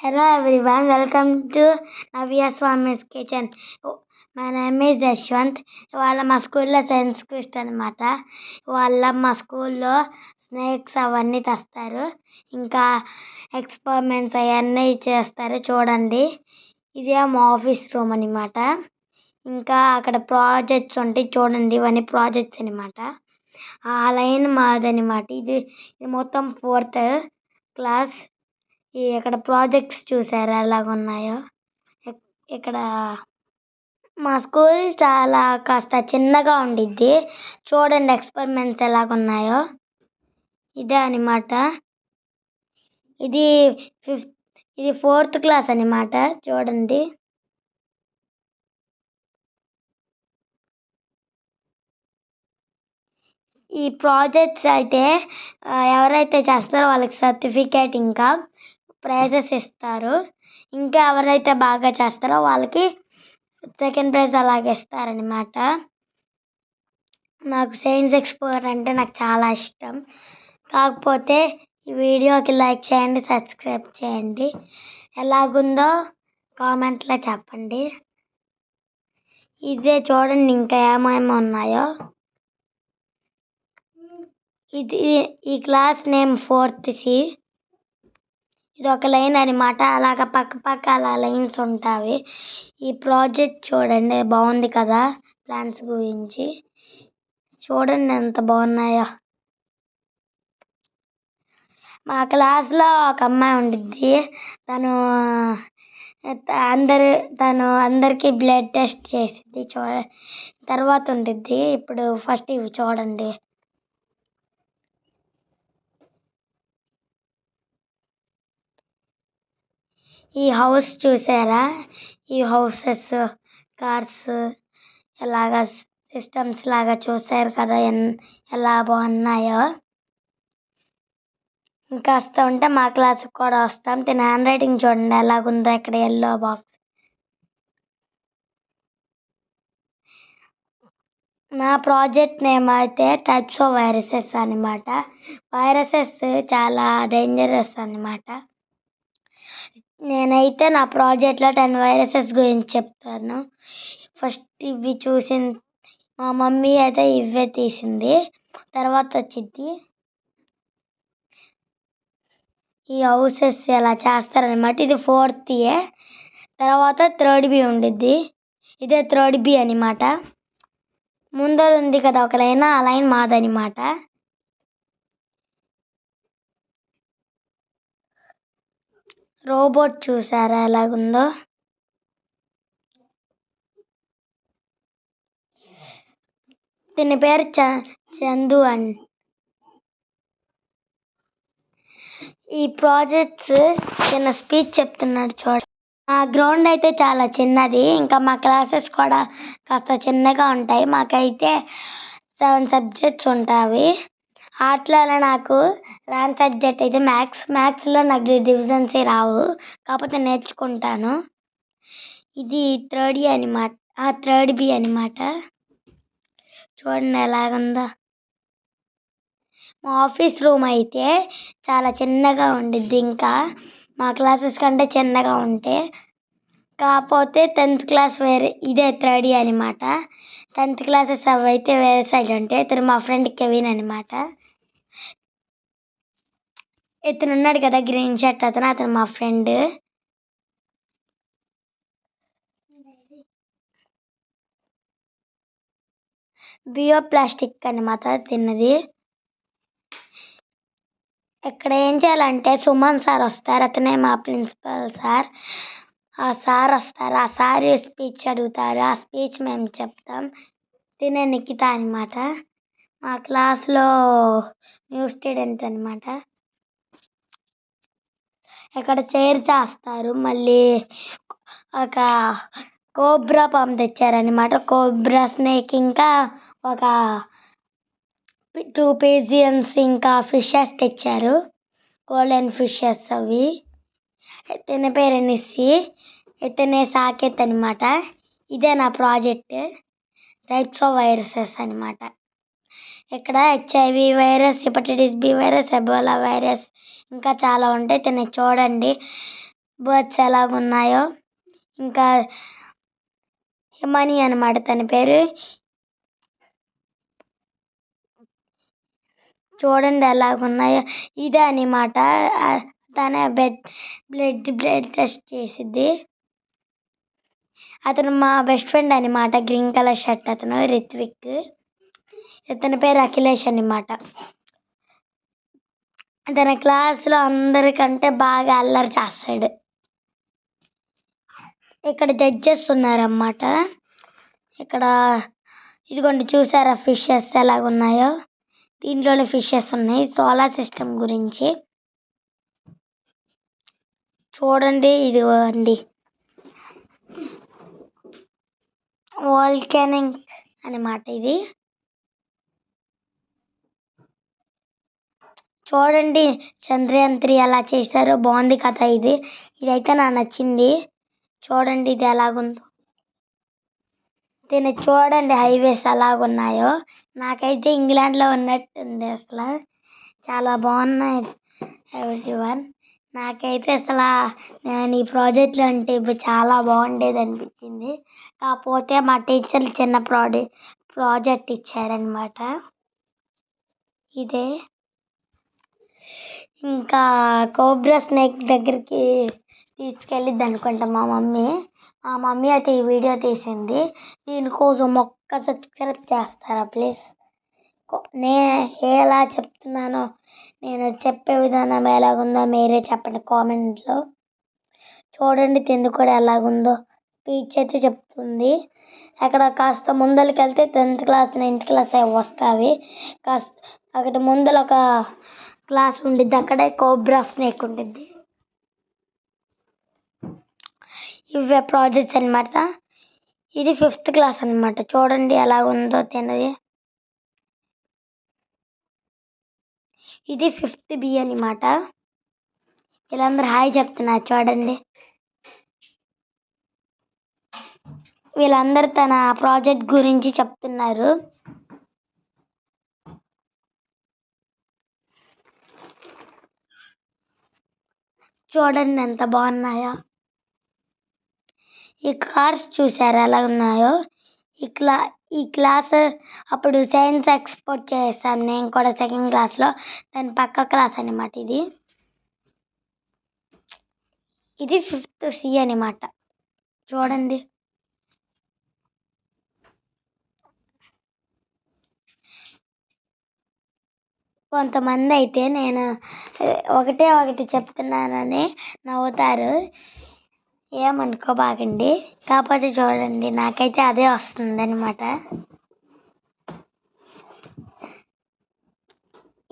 Hello everyone, welcome to Navya Swami's kitchen. My name is Yashwanth ఇవాళ మా స్కూల్లో science క్విస్ట్ అనమాట వాళ్ళ మా స్కూల్లో స్నేక్స్ అవన్నీ తెస్తారు. ఇంకా ఎక్స్పెరిమెంట్స్ అవన్నీ చేస్తారు. చూడండి. ఇదే మా ఆఫీస్ రూమ్ అనమాట ఇంకా అక్కడ ప్రాజెక్ట్స్ ఉంటాయి చూడండి. ఇవన్నీ ప్రాజెక్ట్స్ అనమాట ఆ లైన్ మాదనమాట ఇది ఇది మొత్తం ఫోర్త్ క్లాస్. ఇక్కడ ప్రాజెక్ట్స్ చూసారా? ఎలాగ ఉన్నాయో ఇక్కడ మా స్కూల్ చాలా కాస్త చిన్నగా ఉండిద్ది. చూడండి ఎక్స్పెరిమెంట్స్ ఎలాగ ఉన్నాయో ఇదే అనమాట ఇది ఫిఫ్త్ ఇది ఫోర్త్ క్లాస్ అనమాట చూడండి. ఈ ప్రాజెక్ట్స్ అయితే ఎవరైతే చేస్తారో వాళ్ళకి సర్టిఫికేట్ ఇంకా. ప్రైజెస్ ఇస్తారు. ఇంకా ఎవరైతే బాగా చేస్తారో వాళ్ళకి సెకండ్ ప్రైజ్ అలాగే ఇస్తారనమాట నాకు సైన్స్ ఎక్స్పోర్ అంటే నాకు చాలా ఇష్టం. కాకపోతే ఈ వీడియోకి లైక్ చేయండి సబ్స్క్రైబ్ చేయండి. ఎలాగుందో కామెంట్లో చెప్పండి. ఇదే చూడండి ఇంకా ఏమేమి ఉన్నాయో. ఇది ఈ క్లాస్ నేమ్ ఫోర్త్ సి. ఇది ఒక లైన్ అనమాట అలాగ పక్క పక్క అలా లైన్స్ ఉంటాయి ఈ ప్రాజెక్ట్ చూడండి బాగుంది కదా ప్లాంట్స్ గురించి. చూడండి ఎంత బాగున్నాయో. మా క్లాస్లో ఒక అమ్మాయి ఉండిద్ది. తను అందరు తను అందరికీ బ్లడ్ టెస్ట్ చేసిద్ది. చూడ తర్వాత ఉండిద్ది. ఇప్పుడు ఫస్ట్ ఇవి చూడండి. ఈ హౌస్ చూసారా? ఈ హౌసెస్ కార్స్ ఎలాగ సిస్టమ్స్ లాగా చూసారు కదా? ఎన్ ఎలా బాగున్నాయో? ఇంకా వస్తూ ఉంటే మా క్లాస్కి కూడా వస్తాం. తిన హ్యాండ్ రైటింగ్ చూడండి ఎలాగుందో ఇక్కడ ఎల్లో బాక్స్. నా ప్రాజెక్ట్ నేమ్ అయితే టైప్స్ ఆఫ్ వైరసెస్ అనమాట వైరసెస్ చాలా డేంజరస్ అనమాట నేనైతే నా ప్రాజెక్ట్లో టెన్ వైరసెస్ గురించి చెప్తాను. ఫస్ట్ ఇవి చూసిన మా మమ్మీ అయితే ఇవే తీసింది. తర్వాత వచ్చింది ఈ హౌసెస్ ఎలా చేస్తారనమాట ఇది ఫోర్త్ ఏ తర్వాత థర్డ్ బి ఉండిద్ది. ఇదే థర్డ్ బి అనమాట ముందర ఉంది కదా ఒక లైన్ ఆ లైన్ మాదనమాట రోబోట్ చూసారా? ఎలాగుందో? దీని పేరు చ చందు అండ్ ఈ ప్రాజెక్ట్స్ చిన్న స్పీచ్ చెప్తున్నాడు చూడ. మా గ్రౌండ్ అయితే చాలా చిన్నది. ఇంకా మా క్లాసెస్ కూడా కాస్త చిన్నగా ఉంటాయి. మాకైతే సెవెన్ సబ్జెక్ట్స్ ఉంటాయి ఆటలలో నాకు రాని సబ్జెక్ట్ అయితే మ్యాథ్స్. మ్యాథ్స్లో నాకు డివిజన్స్ రావు. కాకపోతే నేర్చుకుంటాను. ఇది థర్డ్ ఇయర్ అనమాట. థర్డ్ బి అనమాట. చూడండి ఎలాగుందో. మా ఆఫీస్ రూమ్ అయితే చాలా చిన్నగా ఉండిద్ది ఇంకా. మా క్లాసెస్ కంటే చిన్నగా ఉంటే. కాకపోతే టెన్త్ క్లాస్ వేరే ఇదే థర్డ్ ఇయర్ అనమాట. టెన్త్ క్లాసెస్ అవి అయితే వేరే సైడ్ ఉంటాయి ఇతను మా ఫ్రెండ్ కెవిన్ అనమాట. ఇతను ఉన్నాడు కదా గ్రీన్ షర్ట్ అతను అతను మా ఫ్రెండ్. బియో ప్లాస్టిక్ అనమాట తిన్నది. ఇక్కడ ఏం చేయాలంటే సుమన్ సార్ వస్తారు అతనే మా ప్రిన్సిపల్ సార్. ఆ సార్ వస్తారు ఆ సార్ స్పీచ్ అడుగుతారు ఆ స్పీచ్ మేము చెప్తాం. తినే నిఖిత అనమాట మా క్లాస్లో న్యూ స్టూడెంట్ అనమాట ఇక్కడ చైర్ చేస్తారు మళ్ళీ ఒక కోబ్రా పాము తెచ్చారనమాట కోబ్రా స్నేక్ ఇంకా ఒక టూ పేజియన్స్ ఇంకా ఫిషెస్ తెచ్చారు. గోల్డెన్ ఫిషెస్ అవి. ఇతని పేరు నిస్సి ఇతనే సాకేత్ అనమాట ఇదే నా ప్రాజెక్ట్. టైప్స్ ఆఫ్ వైరసెస్ అనమాట ఇక్కడ HIV virus hepatitis B virus Ebola virus ఇంకా చాలా ఉంటాయి. తిని చూడండి. బర్డ్స్ ఎలాగున్నాయో. ఇంకా హిమని అనమాట తన పేరు. చూడండి ఎలాగున్నాయో. ఇదే అనమాట తన బెడ్ బ్లడ్ బ్లడ్ టెస్ట్ చేసిద్ది. అతను మా బెస్ట్ ఫ్రెండ్ అనమాట గ్రీన్ కలర్ షర్ట్ అతను రిత్విక్ ఇతని పేరు అఖిలేష్ అనమాట తన క్లాస్లో అందరికంటే బాగా అల్లరి చేస్తాడు. ఇక్కడ జడ్జెస్ ఉన్నారన్నమాట. ఇక్కడ ఇదిగోండి చూసారా ఫిషెస్ ఎలాగున్నాయో దీంట్లోనే ఫిషెస్ ఉన్నాయి. సోలార్ సిస్టమ్ గురించి. చూడండి ఇదిగోండి. వాల్కెనింగ్ అనమాట ఇది. చూడండి చంద్రయాన్ త్రీ ఎలా చేశారో. బాగుంది కదా ఇది. ఇదైతే నాకు నచ్చింది. చూడండి ఇది ఎలాగుందో. దీన్ని చూడండి హైవేస్ ఎలాగున్నాయో. నాకైతే ఇంగ్లాండ్లో ఉన్నట్టుంది అసలు. చాలా బాగున్నాయి ఎవ్రీవన్. నాకైతే అసలు నేను ఈ ప్రాజెక్టులు అంటే ఇప్పుడు చాలా బాగుండేది అనిపించింది. కాకపోతే మా టీచర్లు చిన్న ప్రాడే ప్రాజెక్ట్ ఇచ్చారనమాట ఇదే. ఇంకా కోబ్రా స్నేక్ దగ్గరికి తీసుకెళ్ళిద్ది అనుకుంటా మా మమ్మీ. మా మమ్మీ అయితే ఈ వీడియో తీసింది. దీనికోసం ఒక్క సబ్స్క్రైబ్ చేస్తారా ప్లీజ్? నే ఎలా చెప్తున్నానో నేను చెప్పే విధానం ఎలాగుందో మీరే చెప్పండి కామెంట్లో. చూడండి తిండి కూడా ఎలాగుందో. స్పీచ్ అయితే చెప్తుంది. అక్కడ కాస్త ముందరికి వెళ్తే టెన్త్ క్లాస్ నైన్త్ క్లాస్ అవి వస్తాయి. కాస్త అక్కడ ముందర ఒక క్లాస్ ఉండిద్ది అక్కడే కోబ్రా స్నేక్ ఉండిద్ది. ఇవే ప్రాజెక్ట్స్ అనమాట ఇది ఫిఫ్త్ క్లాస్ అనమాట చూడండి ఎలా ఉందో తినది ఇది ఫిఫ్త్ బి అనమాట వీళ్ళందరూ హాయ్ చెప్తున్నారు చూడండి. వీళ్ళందరూ తన ప్రాజెక్ట్ గురించి చెప్తున్నారు. చూడండి ఎంత బాగున్నాయో. ఈ కార్స్ చూసారా ఎలా ఉన్నాయో? ఈ క్లా ఈ క్లాస్ అప్పుడు సైన్స్ ఎక్స్పోర్ట్ చేస్తాను. నేను కూడా సెకండ్ క్లాస్లో దాని పక్క క్లాస్ అనమాట ఇది. ఇది ఫిఫ్త్ సి అనమాట చూడండి. కొంతమంది అయితే నేను ఒకటే ఒకటి చెప్తున్నానని నవ్వుతారు. ఏమనుకోబాకండి కాకపోతే చూడండి నాకైతే అదే వస్తుంది అనమాట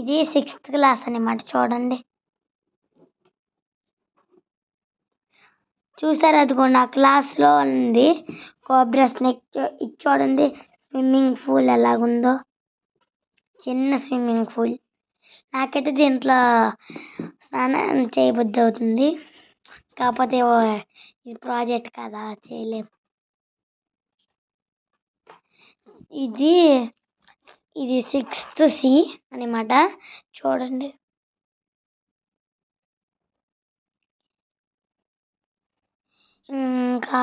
ఇది సిక్స్త్ క్లాస్ అనమాట చూడండి. చూసారు అదిగో నా క్లాస్లో ఉంది కోబ్రా స్నేక్. ఇది చూడండి స్విమ్మింగ్ పూల్ ఎలాగుందో. చిన్న స్విమ్మింగ్ పూల్. నాకైతే దీంట్లో స్నానం చేయబుద్ధి అవుతుంది. కాకపోతే ఇది ప్రాజెక్ట్ కదా? చేయలేము ఇది ఇది సిక్స్త్ సి అనమాట చూడండి. ఇంకా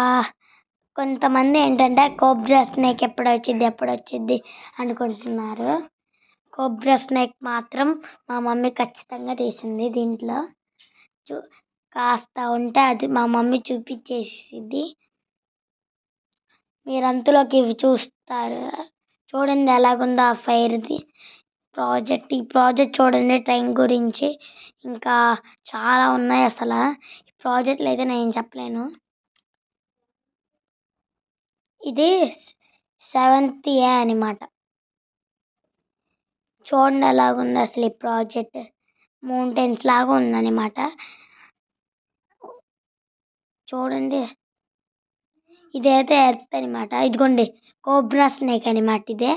కొంతమంది ఏంటంటే కోబ్రా స్నేక్ ఎప్పుడు వచ్చింది ఎప్పుడు వచ్చింది అనుకుంటున్నారు. కోబ్రా స్నేక్ మాత్రం మా మమ్మీ ఖచ్చితంగా తీసింది దీంట్లో. చూ కాస్త ఉంటే అది మా మమ్మీ చూపించేసింది. మీరు అంతలోకి ఇవి చూస్తారు. చూడండి ఎలాగుందో ఆ ఫైర్ది. ప్రాజెక్ట్ ఈ ప్రాజెక్ట్ చూడండి ట్రైన్ గురించి. ఇంకా చాలా ఉన్నాయి అసలు. ఈ ప్రాజెక్టులు అయితే నేను చెప్పలేను. ఇది సెవెంత్ ఏ అనమాట చూడండి ఎలాగుంది అసలు ఈ ప్రాజెక్ట్. మౌంటైన్స్ లాగా ఉందన్నమాట. చూడండి. ఇదైతే ఎర్త్ అనమాట ఇదిగోండి కోబ్రా స్నేక్ అనమాట ఇదే.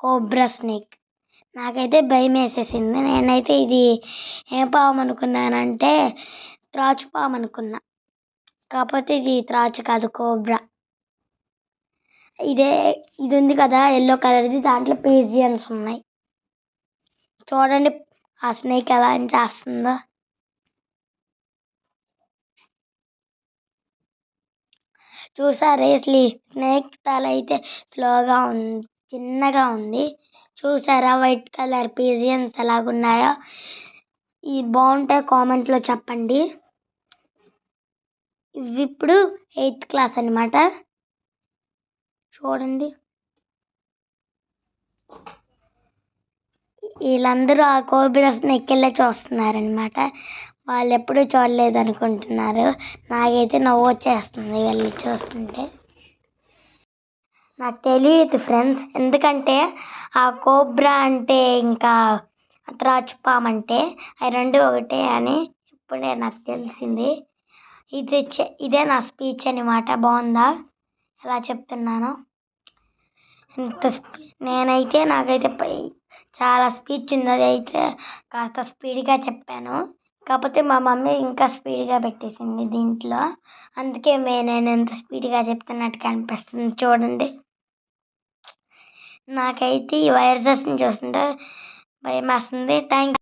Cobra snake. నాకైతే భయం వేసేసింది. నేనైతే ఇది ఏం పాము అనుకున్నానంటే త్రాచు పాము అనుకున్నా. కాకపోతే ఇది త్రాచు కాదు కోబ్రా. ఇదే ఇది ఉంది కదా ఎల్లో కలర్ది దాంట్లో పేజియన్స్ ఉన్నాయి. చూడండి. ఆ స్నేక్ ఎలా చేస్తుందో. చూసారా అసలు స్నేక్ తల అయితే స్లోగా ఉంది చిన్నగా ఉంది. చూసారా వైట్ కలర్ పీజియన్స్ ఎలాగున్నాయో. ఈ బాగుంటే కామెంట్లో చెప్పండి. ఇవి ఇప్పుడు ఎయిత్ క్లాస్ అనమాట చూడండి. వీళ్ళందరూ ఆ కోబ్రా స్నేక్ చూస్తున్నారనమాట వాళ్ళు ఎప్పుడూ చూడలేదు అనుకుంటున్నారు నాకైతే నవ్వు వచ్చేస్తుంది వెళ్ళి చూస్తుంటే. నాకు తెలియదు ఫ్రెండ్స్. ఎందుకంటే ఆ కోబ్రా అంటే ఇంకా త్రాచుపాము అంటే అవి రెండు ఒకటే అని ఇప్పుడే నాకు తెలిసింది. ఇది ఇదే నా స్పీచ్ అనమాట బాగుందా? ఎలా చెప్తున్నాను? ఇంత స్పీ- నేనైతే నాకైతే పై- చాలా స్పీచ్ ఉంది అయితే కాస్త స్పీడ్గా చెప్పాను. కాకపోతే మా మమ్మీ ఇంకా స్పీడ్గా పెట్టేసింది దీంట్లో. అందుకే మే నేను ఎంత స్పీడ్గా చెప్తున్నట్టుగా అనిపిస్తుంది చూడండి. నాకైతే ఈ వైరసెస్ని చూస్తుంటే భయం వేస్తుంది. థ్యాంక్